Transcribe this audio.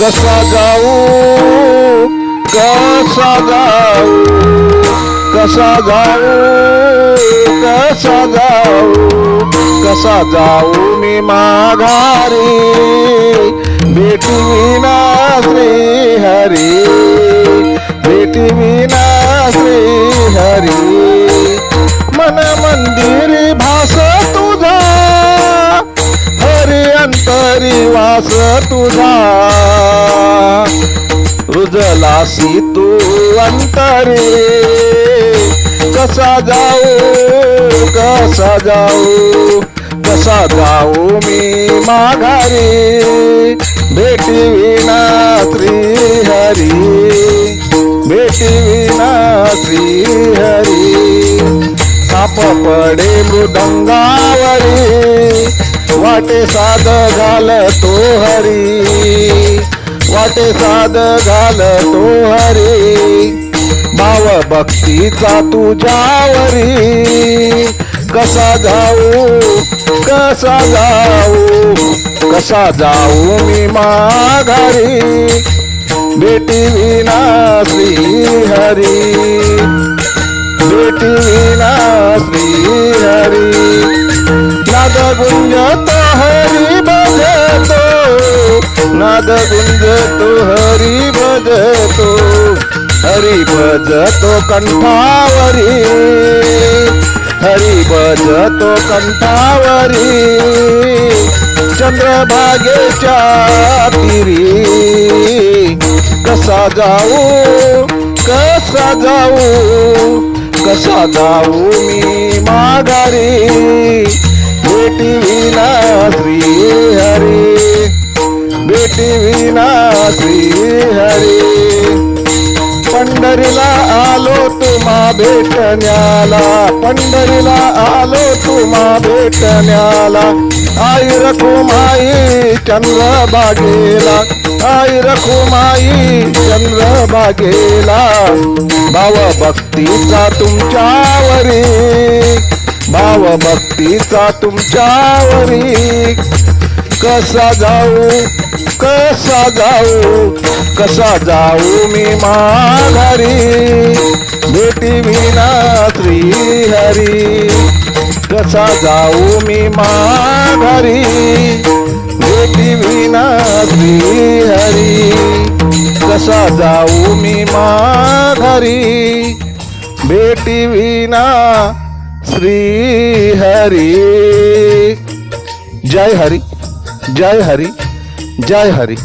कसा जाऊ कसा जाऊ कसा जाऊ कसा जाऊ कसा जाऊ मी माघारी भेटी विना श्री हरी भेटी विना श्री हरी मन मंदिरी भास तुझा हरी अंतरी वास तुझा. रुजलासी तू अंतरे. कसा जाऊ कसा जाऊ कसा जाऊ मी माघारी. भेटी विना श्री हरी भेटी विना श्री हरी. साप पडे मृदंगावरी वाटे साध घाल वाटे साध घाल तो हरी. भाव भक्तीचा तुझ्यावरी. कसा जाऊ कसा जाऊ कसा जाऊ मी माघारी. बेटी विना श्री हरी बेटी विना श्री हरी नाद गुंजत हरी बजतो नाद भजतो हरी भजतो हरी भजतो कंठावरी. हरी भजतो कंठावरी. चंद्रभागेच्या तिरी. कसा जाऊ कसा जाऊ कसा जाऊ मी माघारी. विना श्री हरी. पंढरीला आलो तुम्हा भेटण्याला. पंढरीला आलो तुम्हा भेटण्याला. आई रखुमाई चंद्रबागेला आई रखुमाई चंद्रबागेला भाव भक्तीचा तुमच्यावरी. भाव भक्तीचा तुमच्यावरी. कसा जाऊ कसा जाऊ कसा जाऊ मी माघारी? भेटी विना श्री हरी कसा जाऊ मी माघारी? भेटी विना श्री हरी कसा जाऊ मी माघारी? भेटी विना श्री हरी जय हरी जय हरी. जय हरी।